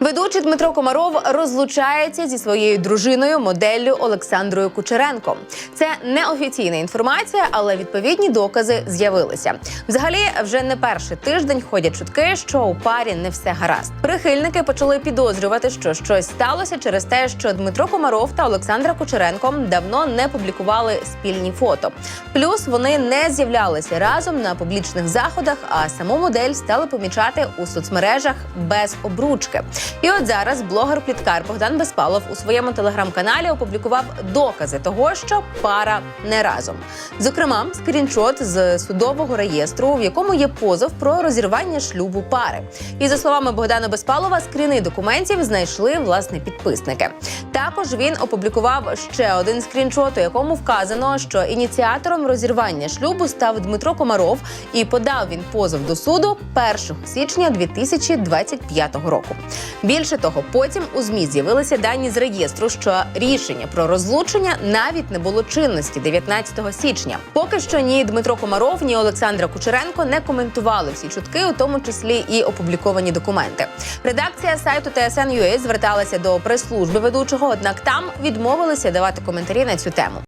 Ведучий Дмитро Комаров розлучається зі своєю дружиною моделлю Олександрою Кучеренко. Це не офіційна інформація, але відповідні докази з'явилися. Взагалі, вже не перший тиждень ходять чутки, що у парі не все гаразд. Прихильники почали підозрювати, що щось сталося через те, що Дмитро Комаров та Олександра Кучеренко давно не публікували спільні фото. Плюс вони не з'являлися разом на публічних заходах, а саму модель стали помічати у соцмережах без обручки. І от зараз блогер-пліткар Богдан Безпалов у своєму телеграм-каналі опублікував докази того, що пара не разом. Зокрема, скріншот з судового реєстру, в якому є позов про розірвання шлюбу пари. І за словами Богдана Безпалова, скріни документів знайшли власне підписники. Також він опублікував ще один скріншот, у якому вказано, що ініціатором розірвання шлюбу став Дмитро Комаров, і подав він позов до суду 1 січня 2025 року. Більше того, потім у змі з'явилися дані з реєстру, що рішення про розлучення навіть не було чинності 19 січня. Поки що ні Дмитро Комаров, ні Олександра Кучеренко не коментували всі чутки, у тому числі і опубліковані документи. Редакція сайту TSN.ua зверталася до прес-служби ведучого, однак там відмовилися давати коментарі на цю тему.